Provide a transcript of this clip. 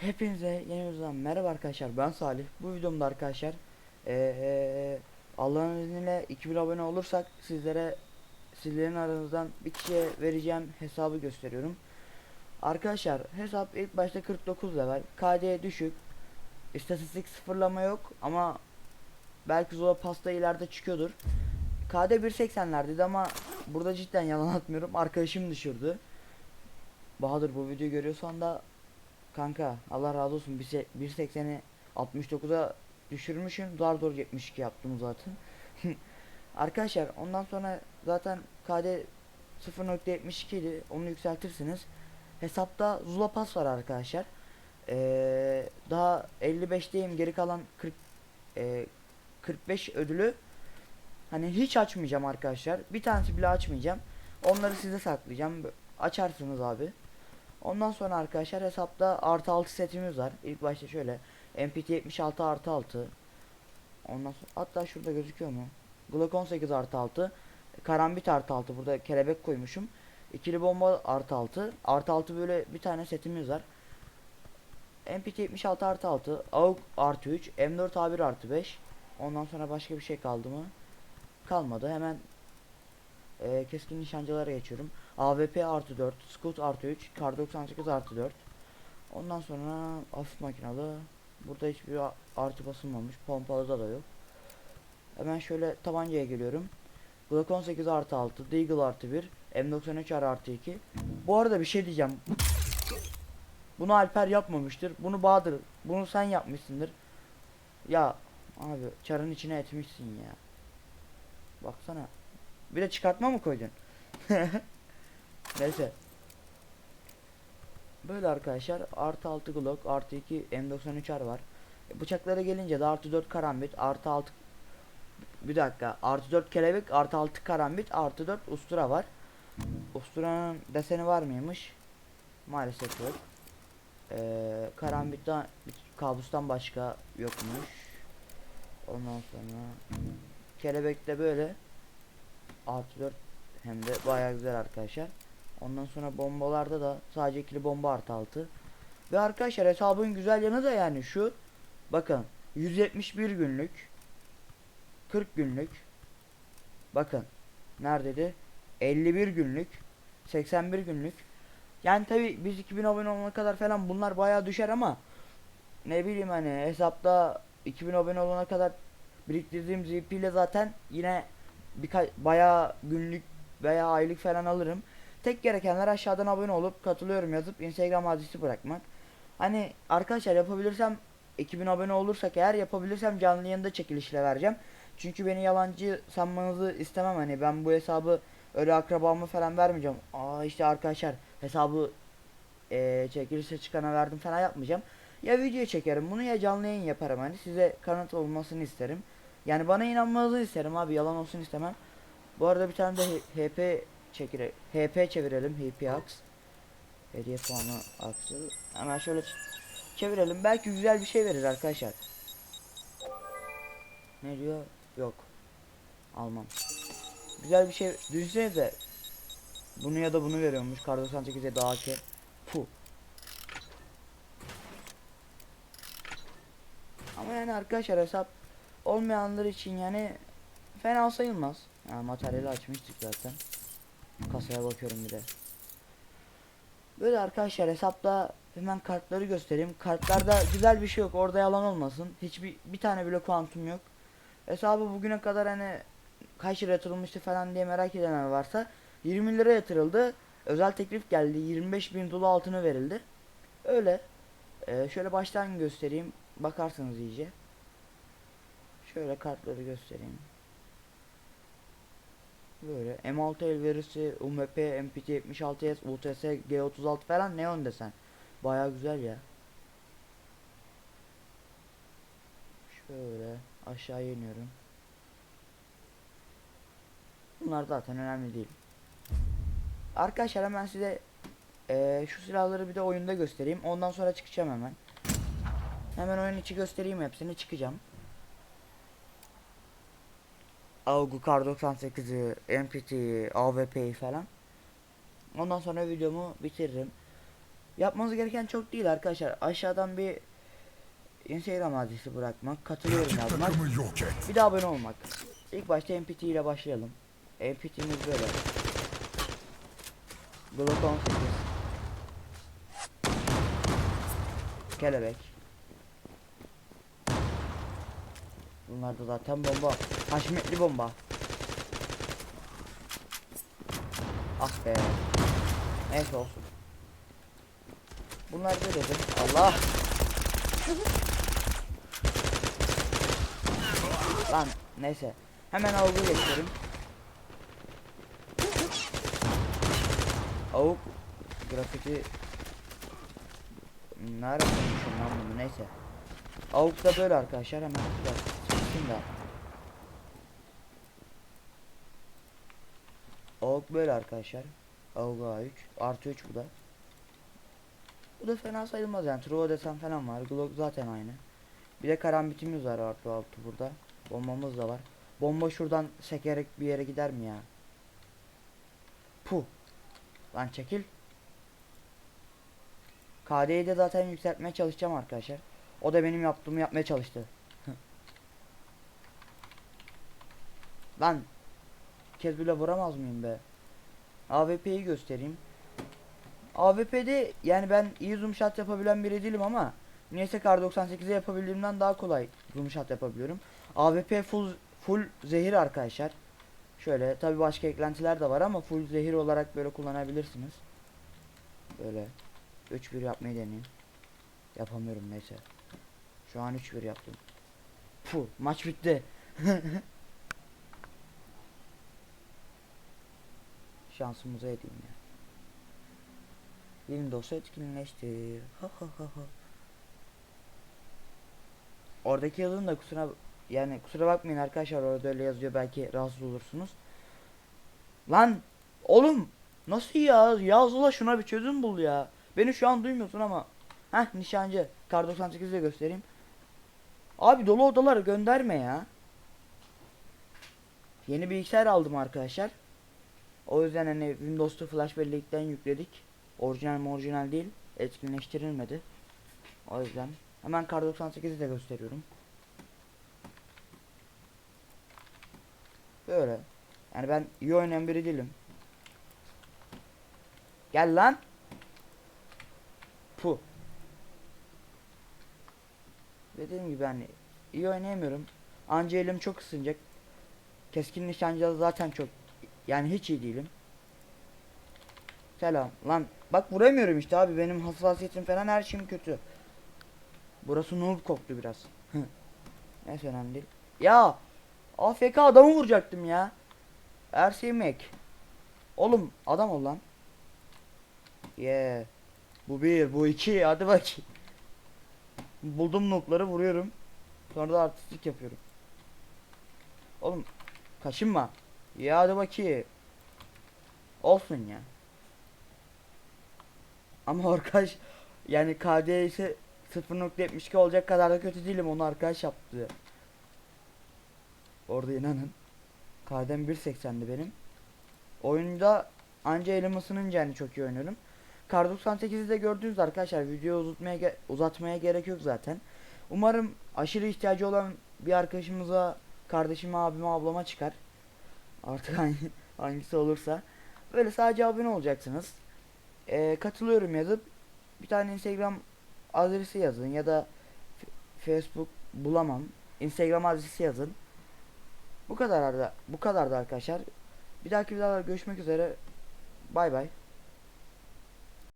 Hepinize yeni videodan merhaba arkadaşlar ben Salih. Bu videomda arkadaşlar eee, Allah'ın izniyle 2000 abone olursak sizlere sizlerin aranızdan bir kişiye vereceğim hesabı gösteriyorum. Arkadaşlar hesap ilk başta 49 level. KD düşük. İstatistik sıfırlama yok ama belki Zola pasta ileride çıkıyordur. KD 1.80'lerdeydi ama burada cidden yalan atmıyorum. Arkadaşım düşürdü. Bahadır bu videoyu görüyorsan da Kanka Allah razı olsun bir se- 1.80'i 69'a düşürmüşüm. Zar zor 72 yaptım zaten. Arkadaşlar ondan sonra zaten KD 0.72 idi. Onu yükseltirsiniz. Hesapta Zula Pass var arkadaşlar. Ee, daha 55'teyim. Geri kalan 40 e, 45 ödülü hani hiç açmayacağım arkadaşlar. Bir tanesi bile açmayacağım. Onları size saklayacağım. Açarsınız abi. Ondan sonra arkadaşlar hesapta artı 6 setimiz var. İlk başta şöyle MPT 76 artı 6. Ondan sonra hatta şurada gözüküyor mu? Glock 18 artı 6. Karambit artı 6. Burada kelebek koymuşum. İkili bomba artı 6. Artı 6 böyle bir tane setimiz var. MPT 76 artı 6. AUG artı 3. M4 A1 artı 5. Ondan sonra başka bir şey kaldı mı? Kalmadı. Hemen e, keskin nişancılara geçiyorum. AWP artı 4, Scout artı 3, Kar 98 artı 4. Ondan sonra hafif makinalı. Burada hiçbir artı basılmamış. Pompalıda da yok. Hemen şöyle tabancaya geliyorum. Glock 18 artı 6, Deagle artı 1, M93 R artı 2. Bu arada bir şey diyeceğim. Bunu Alper yapmamıştır. Bunu Bahadır. Bunu sen yapmışsındır. Ya abi çarın içine etmişsin ya. Baksana. Bir de çıkartma mı koydun? Neyse. Böyle arkadaşlar artı 6 Glock artı 2 M93R var. E, Bıçaklara gelince de artı 4 karambit artı 6 bir dakika artı 4 kelebek artı 6 karambit artı 4 ustura var. Usturanın deseni var mıymış? Maalesef yok. Ee, karambitten kabustan başka yokmuş. Ondan sonra kelebek de böyle artı 4 hem de bayağı güzel arkadaşlar. Ondan sonra bombalarda da sadece ikili bomba artı 6. Ve arkadaşlar hesabın güzel yanı da yani şu. Bakın 171 günlük 40 günlük Bakın neredeydi? 51 günlük 81 günlük Yani tabi biz 2000 abone olana kadar falan bunlar bayağı düşer ama ne bileyim hani hesapta 2000 abone olana kadar biriktirdiğim ZP ile zaten yine birkaç bayağı günlük veya aylık falan alırım. Tek gerekenler aşağıdan abone olup katılıyorum yazıp Instagram adresi bırakmak. Hani arkadaşlar yapabilirsem 2000 abone olursak eğer yapabilirsem canlı yayında çekilişle vereceğim. Çünkü beni yalancı sanmanızı istemem hani ben bu hesabı öyle akrabamı falan vermeyeceğim. Aa işte arkadaşlar hesabı eee çekilişe çıkana verdim falan yapmayacağım. Ya video çekerim bunu ya canlı yayın yaparım hani size kanıt olmasını isterim. Yani bana inanmanızı isterim abi yalan olsun istemem. Bu arada bir tane de HP çekire HP çevirelim HP Ax. Hediye puanı Ax'ı. Hemen şöyle çevirelim. Belki güzel bir şey verir arkadaşlar. Ne diyor? Yok. Almam. Güzel bir şey düşünsenize. Bunu ya da bunu veriyormuş. Kar 98'e daha ki. Fu. Ama yani arkadaşlar hesap olmayanlar için yani fena sayılmaz. Yani materyali açmıştık zaten. Kasaya bakıyorum bir de. Böyle arkadaşlar hesapta hemen kartları göstereyim. Kartlarda güzel bir şey yok. Orada yalan olmasın. Hiçbir bir tane bile kuantum yok. Hesabı bugüne kadar hani kaç lira yatırılmıştı falan diye merak edenler varsa 20 lira yatırıldı. Özel teklif geldi. 25 bin dolu altını verildi. Öyle. Ee, şöyle baştan göstereyim. Bakarsınız iyice. Şöyle kartları göstereyim. Böyle M6 elverisi, UMP, MPT 76S, UTS, G36 falan neon desen. Baya güzel ya. Şöyle aşağı iniyorum. Bunlar zaten önemli değil. Arkadaşlar hemen size eee, şu silahları bir de oyunda göstereyim. Ondan sonra çıkacağım hemen. Hemen oyun içi göstereyim hepsini çıkacağım. AUG Kar 98'i, MPT'yi, AWP'yi falan. Ondan sonra videomu bitiririm. Yapmanız gereken çok değil arkadaşlar. Aşağıdan bir Instagram adresi bırakmak, katılıyorum yazmak, bir de abone olmak. İlk başta MPT ile başlayalım. MPT'miz böyle. Glock 18 Kelebek Bunlar da zaten bomba. Haşmetli bomba. Ah be. Neyse olsun. Bunlar böyledir Allah. Lan neyse. Hemen avugu geçelim. Avuk grafiti. Nerede lan bunu? Neyse. Avuk da böyle arkadaşlar. Hemen bak çıksın da Avuk böyle arkadaşlar. Avuk A3 artı 3 bu da. Bu da fena sayılmaz yani. True desen falan var. Glock zaten aynı. Bir de karambitimiz var artı 6 burada. Bombamız da var. Bomba şuradan sekerek bir yere gider mi ya? Puh. Lan çekil. KD'yi de zaten yükseltmeye çalışacağım arkadaşlar. O da benim yaptığımı yapmaya çalıştı. Lan kez bile vuramaz mıyım be? AWP'yi göstereyim. AWP'de yani ben iyi zoom shot yapabilen biri değilim ama neyse kar 98'e yapabildiğimden daha kolay zoom shot yapabiliyorum. AWP full full zehir arkadaşlar. Şöyle tabi başka eklentiler de var ama full zehir olarak böyle kullanabilirsiniz. Böyle 3-1 yapmayı deneyeyim. Yapamıyorum neyse. Şu an 3-1 yaptım. Puh maç bitti. Şansımıza edeyim ya. Etkinleştir. Ha ha ha. Oradaki yazının da kusura yani kusura bakmayın arkadaşlar orada öyle yazıyor belki rahatsız olursunuz. Lan oğlum nasıl ya yazıla şuna bir çözüm bul ya. Beni şu an duymuyorsun ama. Heh nişancı kar 98'de göstereyim. Abi dolu odaları gönderme ya. Yeni bilgisayar aldım arkadaşlar. O yüzden hani Windows'ta flash bellekten yükledik. Orijinal mi orijinal değil. Etkinleştirilmedi. O yüzden hemen kar 98'i de gösteriyorum. Böyle. Yani ben iyi oynayan biri değilim. Gel lan. Pu. Dediğim gibi hani iyi oynayamıyorum. Anca elim çok ısınacak. Keskin nişancıda zaten çok yani hiç iyi değilim. Selam. Lan bak vuramıyorum işte abi benim hassasiyetim falan her şeyim kötü. Burası noob koktu biraz. Neyse önemli değil. Ya AFK adamı vuracaktım ya. Ersimek. Oğlum adam ol lan. Yeah. Bu bir, bu iki. Hadi bakayım. Buldum nokları vuruyorum. Sonra da artistlik yapıyorum. Oğlum kaşınma. Ya hadi bakayım. Olsun ya. Ama arkadaş yani KD ise 0.72 olacak kadar da kötü değilim onu arkadaş yaptı. Orada inanın. KD'm 1.80'di benim. Oyunda anca elim ısınınca hani çok iyi oynuyorum. Kar 98'i de gördünüz arkadaşlar. Video uzatmaya ge- uzatmaya gerek yok zaten. Umarım aşırı ihtiyacı olan bir arkadaşımıza, kardeşime, abime, ablama çıkar. Artık hangi, hangisi olursa. Böyle sadece abone olacaksınız. Ee, katılıyorum yazıp bir tane Instagram adresi yazın ya da Facebook bulamam. Instagram adresi yazın. Bu kadar da bu kadar da arkadaşlar. Bir dahaki videolarda görüşmek üzere. Bay bay.